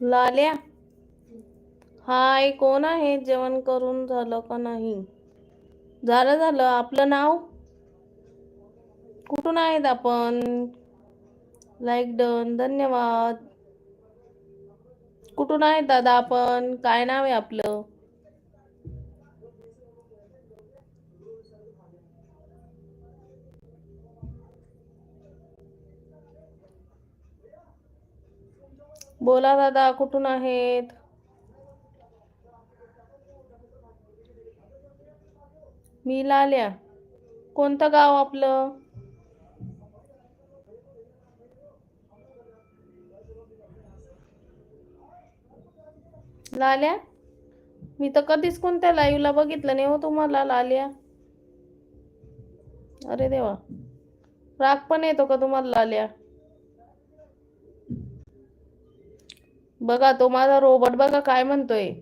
लाल्या? हाय कोण आहे? जेवण करून झालं का नाही? झालं झालं. आपलं नाव? कुठून आहेत आपण? लाईक डन धन्यवाद. कुठून आहेत दादा आपण? काय नाव आहे आपलं? बोला दादा कुठून आहेत? मी लाल्या कोणतं गाव आपलं? लाल्या मी तर कधीच कोणत्या लाईव्हला बघितलं नाही हो तुम्हाला लाल्या. अरे देवा राग पण येतो का तुम्हाला लाल्या? बघा तो माझा रोबोट बघा काय म्हणतोय.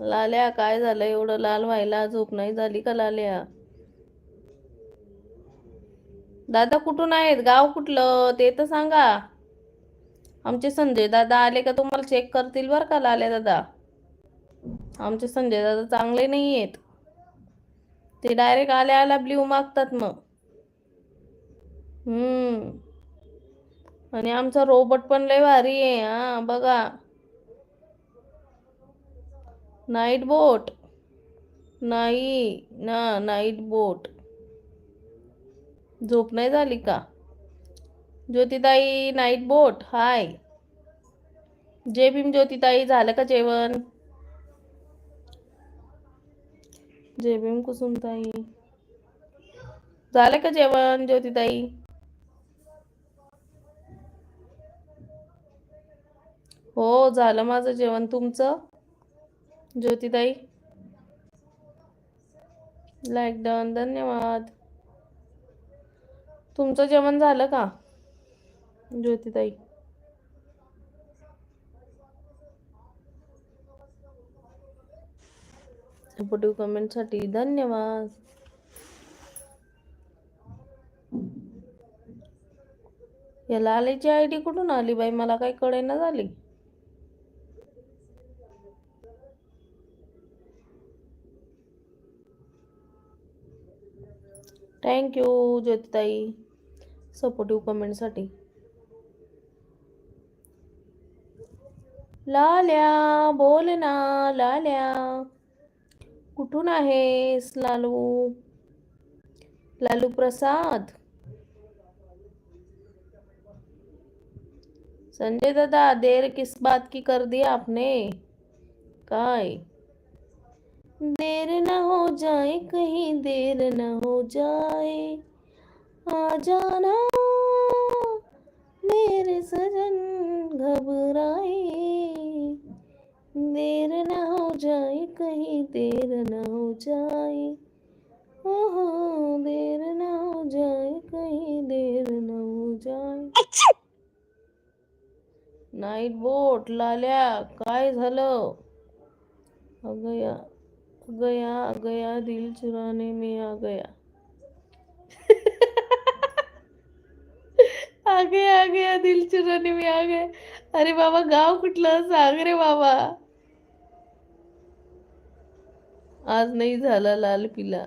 लाल्या काय झालं? एवढं लाल व्हायला झोप नाही झाली का लाल्या? दादा कुठून आहेत? गाव कुठलं? ते तर सांगा. आमचे संजय दादा आले का तुम्हाला चेक करतील बरं का लाल्या दादा? आमचे संजय दादा चांगले नाही आहेत. ते डायरेक्ट आल्या आल्या ब्ल्यू मागतात मग. हम्म. आणि आमचा रोबोट पण लय भारी आहे हा बघा. नाईट बोट नाही ना नाईट बोट झोप नाही झाली का? ज्योतिताई नाईट बोट हाय जय भीम ज्योतिताई झालं का जेवण? जय भीम कुसुमताई. झालं का जेवण ज्योतिताई? हो झालं माझं जेवण. तुमचं? ज्योतिताई? लाईक डन धन्यवाद. तुमचं जेवण झालं का? ज्योतिताई? सपोर्टिव्ह कमेंटसाठी धन्यवाद. या लालेची आय डी कुठून आली बाई? मला काही कळेना झाली. थँक्यू ज्योतिताई सपोर्टिव्ह कमेंटसाठी लाल्या, बोल ना, लाल्या. कुठून आहेस, लालू? लालू प्रसाद. संजय दादा, देर किस बात की कर दी आपने? काय? देर न हो जाए कहीं देर न हो जाए। आ जाना मेरे सजन घबराए। देर न हो जाए कहीं देर न हो जाए। ओहो देर न हो जाए कहीं देर न हो जाए। नाईट बोट लाल्या काय झालं? अगया गया गया दिल चुराने में आ गया। आ गया आ गया दिल चुराने में आ गया। अरे बाबा गाव कुठलं? सांग रे बाबा। आज नाही झाला लाल पिला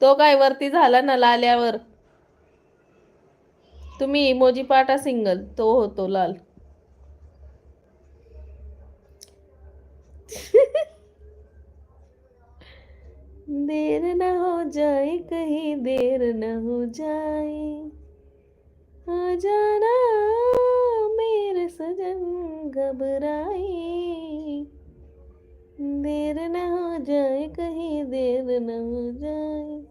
तो काय वरती झाला ना लाल्यावर? तुम्ही इमोजी पाटा सिंगल तो होतो लाल देर न हो जाए कहीं देर न हो जाए। आ जाना मेरे सजन घबराए। देर न हो जाए कहीं देर न हो जाए।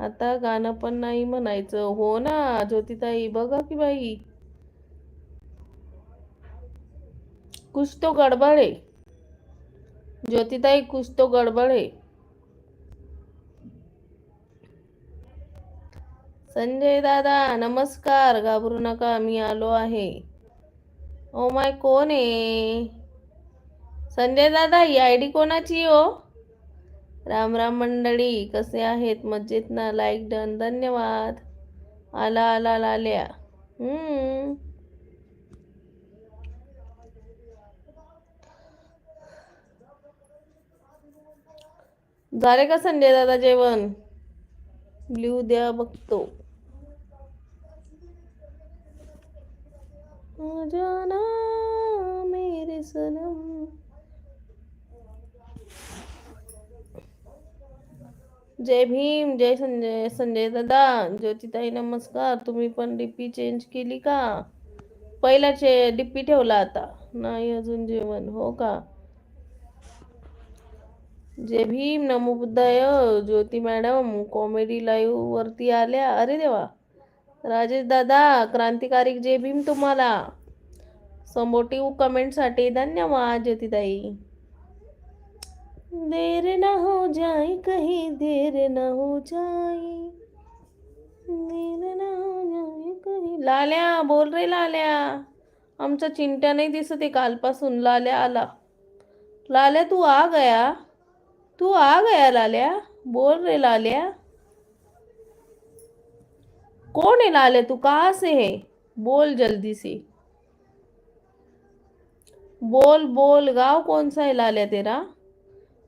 आता गाणं पण नाही म्हणायचं. हो ना ज्योतिताई बघा की बाई. कुछ तो गडबड आहे. ज्योतिताई कुछ तो गडबड आहे. संजय दादा नमस्कार. घाबरू नका मी आलो आहे. ओ माय कोण आहे? संजय दादा ही आय डी कोणाची हो? राम राम मंडळी कसे आहेत? मजेत ना? लाईक डन धन्यवाद. आला आला लाल्या झाले का संजय दादा जेवण? ब्ल्यू द्या बघतो. आ जाना मेरे सनम। जय भीम जय संजय संजय दादा ज्योतिताई नमस्कार तुम्ही पण डीपी चेंज केली का? पहिला चे डीपी ठेवला आता. नाही अजून जेवण हो का? जय भीम नमो बुद्धाय ज्योती मॅडम कॉमेडी लाईव्ह वरती आल्या. अरे देवा! राजेश दादा क्रांतिकारी जे भीम तुम्हाला. सपोर्टिव्ह कमेंटसाठी धन्यवाद ज्योतिताई. देर ना हो जाए कहीं देर ना हो जाए देर ना हो जाए कहीं. लाल्या बोल रे लाल्या. आमचा चिंट्या नाही दिसत आहे कालपासून लाल्या आला. लाल्या तू आ गया. तू आ गया लाल्या. बोल रे लाल्या. कौन है लाले? तू कहाँ से है? बोल जल्दी से। बोल बोल, गाँव कौन सा है लाल्या तेरा?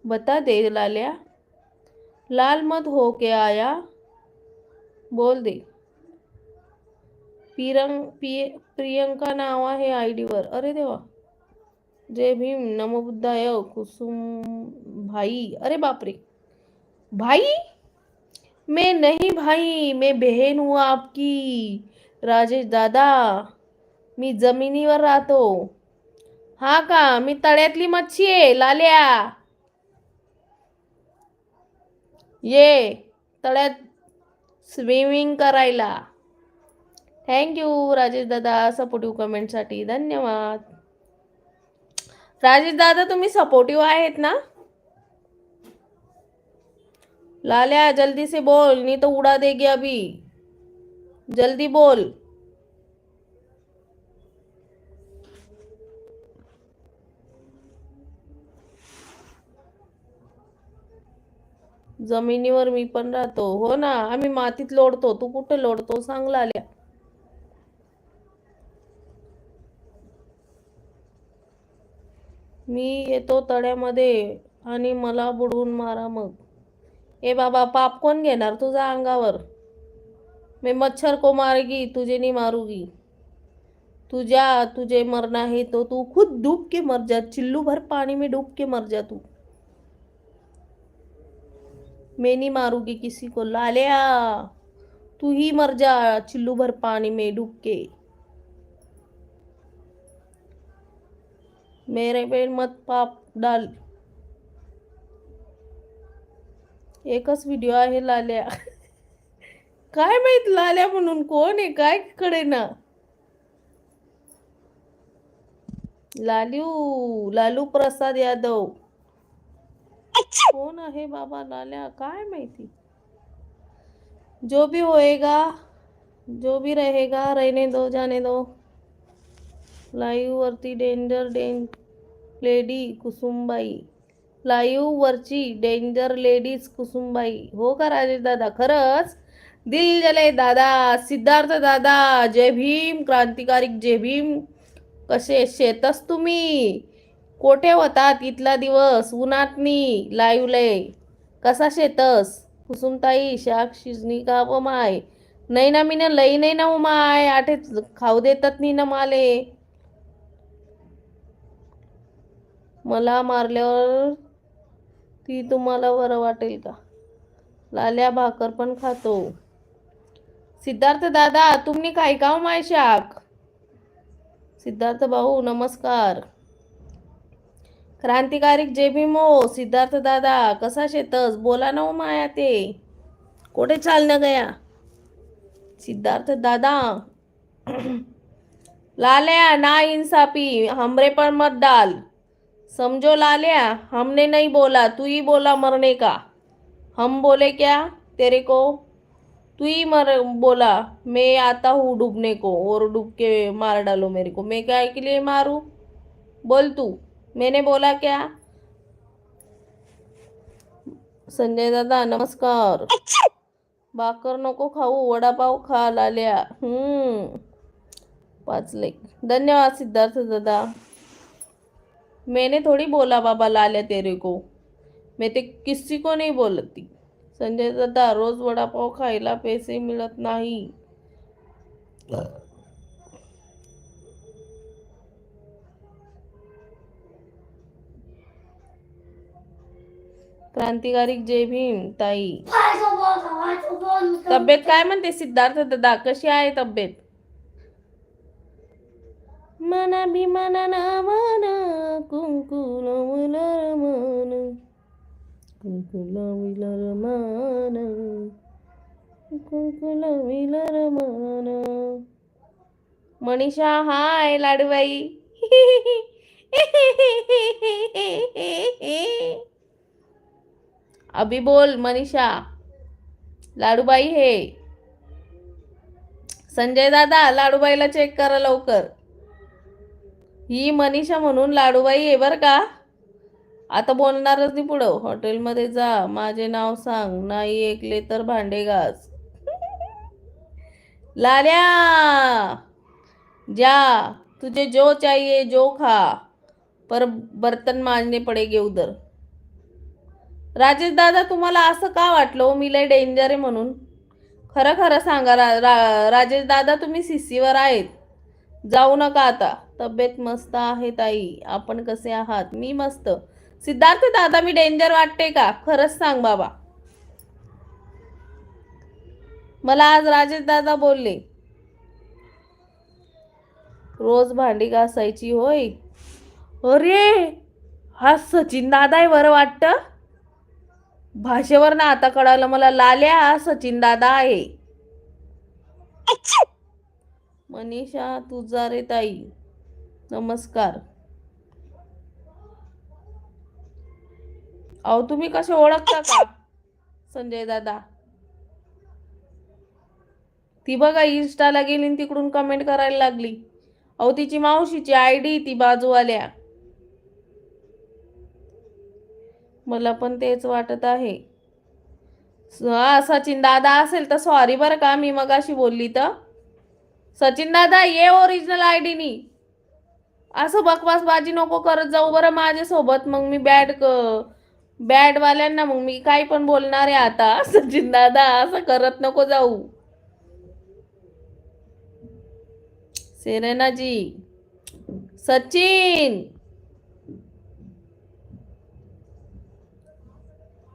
बता दे लाल्या। लाल मत हो के आया। बोल दे। पिरंग प्रियंका नाव आहे आय डीवर अरे देवा। जय भीम, नमो बुद्धाय, कुसुम भाई। अरे बापरे भाई? मैं नहीं भाई मैं बहन हूँ आपकी। राजेश दादा मी जमिनीवर राहतो। हा का मी तळ्यातली मच्छी आहे लाल्या। ये तळ्यात स्विमिंग करायला। थँक्यू राजेश दादा सपोर्टिव्ह कमेंटसाठी धन्यवाद। राजेश दादा तुम्ही सपोर्टिव्ह आहेत ना? लाल्या जल्दी से बोल नहीं तो उड़ा देगी अभी। जल्दी बोल। जमिनीवर मी पण राहतो. हो ना आम्ही मातीत लोडतो तू कुठे लोडतो सांग लाल्या. मी येतो तळ्यामध्ये आणि मला बुडवून मारा मग. ए बाबा, पाप कौन घेणार तुझ्या अंगावर? मैं मच्छर को मारेगी, तुझे नहीं मारूँगी. तू जा तुझे मरना है तो तू खुद डूब के मर जा, चिल्लू भर पानी में डूब के मर जा तू. मैं नहीं मारूँगी किसी को. लालिया, तू ही मर जा, चिल्लू भर पानी में डूब के. मेरे पे मत पाप डाल. एकच व्हिडिओ आहे लाल्या. काय माहित लाल्या म्हणून कोण आहे? काय कडे ना? लालू लालू प्रसाद यादव. कोण आहे बाबा लाल्या? काय माहिती? जो भी होएगा जो भी रहेगा रहने दो जाने दो. लाईव्ह वरती डेंजर डें लेडी कुसुमबाई. लाईव्ह वरची डेंजर लेडीज कुसुमबाई. हो का राजेश दादा? खरंच? दिल जले दादा सिद्धार्थ दादा जय भीम क्रांतिकारी जय भीम. कसे शेतस तुम्ही? कोठे होतात इथला दिवस? उन्हातनी लाईव्हले कसा शेतस? कुसुमताई शाक शिजनी का व माय? नाही ना मी ना लई नाही ना माय. आठे खाऊ देतात नी ना माले. मला मारल्यावर ती तुम्हाला बरं वाटेल का? लाल्या भाकर पण खातो. सिद्धार्थ दादा तुम्ही काय का माय शाक सिद्धार्थ भाऊ नमस्कार. क्रांतिकारिक जेबीमो सिद्धार्थ दादा कसा शेतस? बोला ना हो माया ते. कुठे चालणं गया? सिद्धार्थ दादा. लाल्या ना इन्साफी हमरे पण मत डाल. समझो लालिया हमने नहीं बोला तू ही बोला मरने का। हम बोले क्या तेरे को? तू ही मर बोला मैं आता हूँ डूबने को और डूब के मार डालो मेरे को। मैं क्या के लिए मारूं? बोल तू मैंने बोला क्या? संजय दादा नमस्कार। भाकर नको खाऊ वडापाव खा लाल्या। हम्म पाच लाईक धन्यवाद सिद्धार्थ दादा। मैंने थोड़ी बोला बाबा लाल्या तेरे को। मैं ते किसी को नहीं बोलती। संजय दादा रोज वडापाव खायला पैसे मिळत नाही। क्रांतिकारिक जय भीम ताई। तब्येत काय म्हणते? सिद्धार्थ दादा कशी आहे तब्येत? मना भीमाना नामाना कुंकुल विलर मन कुंकुल विलर कुंकुल विलर मन मनीषा हाय लाडूबाई. अभी बोल मनीषा. लाडूबाई हे. संजय दादा लाडूबाईला चेक करा लवकर. ही मनीषा म्हणून लाडूबाई आहे बर का? आता बोलणारच नाही पुढं. हॉटेलमध्ये जा. माझे नाव सांग. नाही ऐकले तर भांडे घास लाल्या! जा. तुझे जो चाहिए जो खा. पर बर्तन मांजने पडेगे उधर राजेश दादा तुम्हाला असं का वाटलं हो? मी लय डेंजर आहे म्हणून. खरं खरं सांगा रा, रा राजेश दादा तुम्ही सीसीवर आहेत. जाऊ नका आता. तब्येत मस्त आहे ताई. आपण कसे आहात? मी मस्त. सिद्धार्थ दादा मी डेंजर वाटते का? खरंच सांग बाबा. मला आज राजेश दादा बोलले. रोज भांडी घासायची होय? अरे हा सचिन दादा आहे बरं वाटतं? भाषेवर ना आता कळालं मला लाल्या हा सचिन दादा आहे. मनीषा तुझा रे ताई. नमस्कार. अहो तुम्ही कसे ओळखता का? संजय दादा. ती बघा इन्स्टाला गेली आणि तिकडून कमेंट करायला लागली. अहो तिची मावशीची आयडी ती बाजूवाल्या. मला पण तेच वाटत आहे. हा सचिन दादा असेल तर सॉरी बरं का मी मग अशी बोलली तर. सचिन दादा ये ओरिजिनल आय नी. असं बकवास बाजी नको करत जाऊ बरं माझ्यासोबत. मग मी बॅड बॅड वाल्यांना मग मी काही पण बोलणार आहे आता. सचिन दादा असं करत नको जाऊ. सेरेनाजी. सचिन.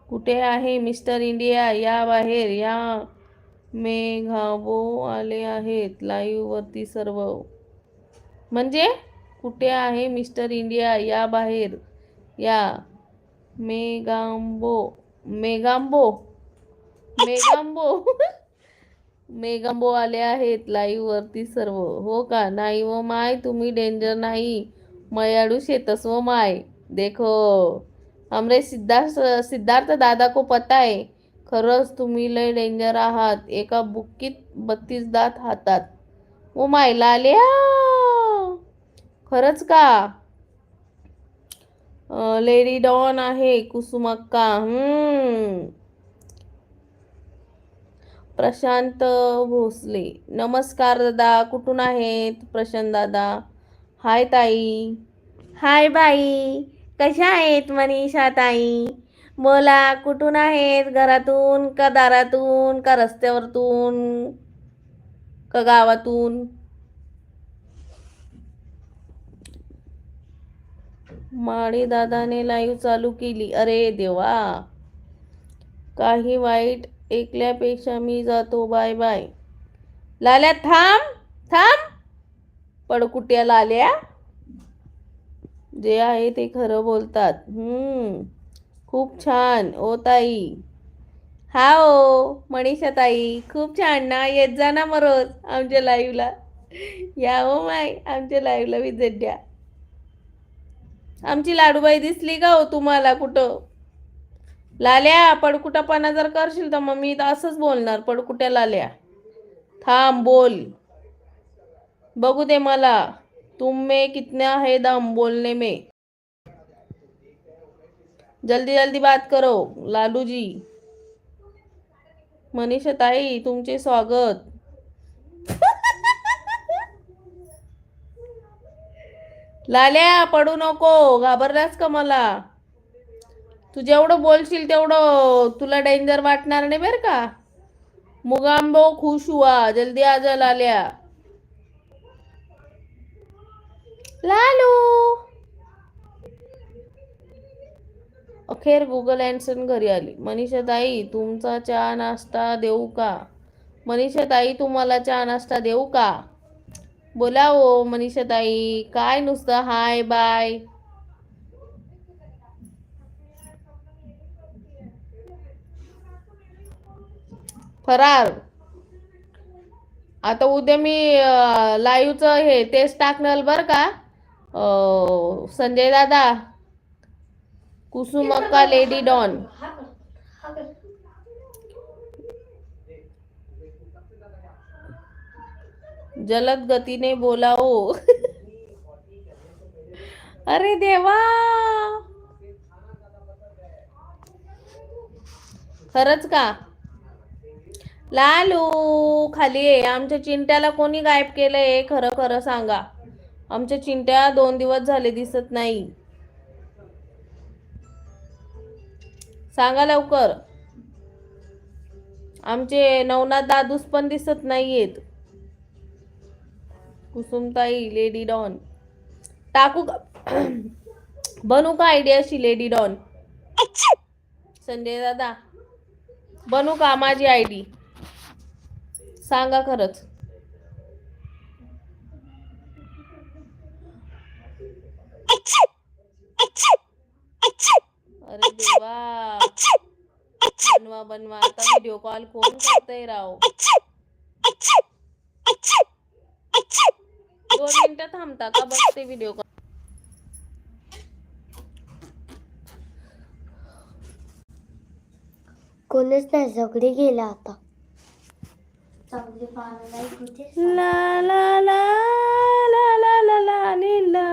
कुठे आहे मिस्टर इंडिया? या बाहेर या मेघाबो आले आहेत. लाईव्ह वरती सर्व. म्हणजे? कुठे आहे मिस्टर इंडिया या बाहेर? या. मेगांबो मेगांबो मेगांबो मेगांबो आले आहेत लाईव्ह वरती सर्व. हो का? नाही व माय तुम्ही डेंजर नाही. मयाडू शेतस व माय. देखो. हमरे सिद्धार्थ सिद्धार्थ दादा को पता आहे खरंच तुम्ही लय डेंजर आहात. एका बुक्कीत बत्तीस दात हातात. ओ माय लाल्या खरंच का? लेडी डॉन आहे कुसुमक्का हम्म. प्रशांत भोसले. नमस्कार दादा कुठून आहेत प्रशांत दादा? हाय ताई. हाय बाई. कशा आहेत मनीषा ताई? बोला कुठून आहेत? घरातून का दारातून? का रस्त्यावरतून? का गावातून? माळीदादाने लाईव्ह चालू केली. अरे देवा. काही वाईट ऐकल्यापेक्षा मी जातो. बाय बाय लाल्या थांब थांब. पडकुट्या लाल्या. जे आहे ते खरं बोलतात. हम्म. खूप छान. ओ ताई. हा ओ मनीषा ताई. खूप छान ना? येत जा ना मरोज आमच्या लाईव्हला या ओ माय आमच्या लाईव्हला विजिट द्या. आमची लाडूबाई दिसली का हो तुम्हाला कुठं? लाल्या पडकुटापणा जर करशील तर मग मी तर असंच बोलणार पडकुट्या लाल्या. थांब बोल. बघू दे मला. तुम्ही कितने कितना है दम बोलने में? जल्दी जल्दी बात करो लालूजी मनीषा ताई तुमचे स्वागत. लाल्या पडू नको घाबरलास का मला? तू जेवढं बोलशील तेवढं तुला डेंजर वाटणार नाही बरं का? मुगांबो खुश हुआ जल्दी आज लाल्या. लालू! अखेर गुगल अँडसन घरी आली. मनीषा ताई तुमचा चहा नाश्ता देऊ का? मनीषा ताई तुम्हाला चहा नाश्ता देऊ का? बोला ओ मनीषा ताई काय नुसतं? Hi bye. फरार. आता उद्या मी लाईव्हचं हे तेच टाकणार बरं का? संजय दादा. कुसुमक्का लेडी डॉन जलद गतीने बोलाओ. अरे देवा! खरंच का? लालू खाली आहे आमच्या चिंट्याला कोणी गायब केलंय? खरं खरं सांगा. आमच्या चिंट्या दोन दिवस झाले दिसत नाही. सांगा लवकर. आमचे नवनाथ दादूस पण दिसत नाहीयेत. कुसुमताई लेडी डॉन टाकू का? बनू का आयडियाशी लेडी डॉन संजय दादा बनू का माझी आयडी सांगा खरंच. अरे देवा. बनवा बनवा. आता व्हिडिओ कॉल कोण करतय राव? दोन मिनिटं थांबता का बघते व्हिडिओ कॉल कोणच नाही सगळे गेले आता चांगले पाहायला कुठे ला ला ला ला ला ला ला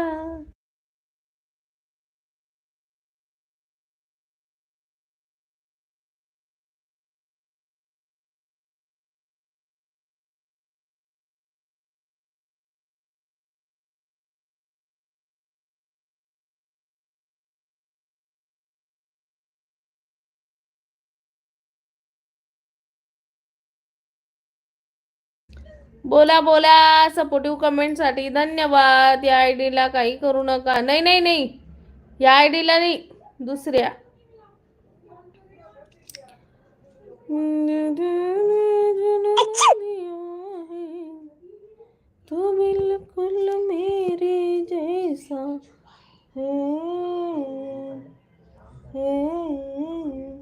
बोला बोला सपोर्टिव्ह कमेंटसाठी धन्यवाद. या आय डीला काही करू नका. नाही नाही नाही. या आय डीला नाही. दुसऱ्या. तू बिलकुल मेरे जैसा है, है,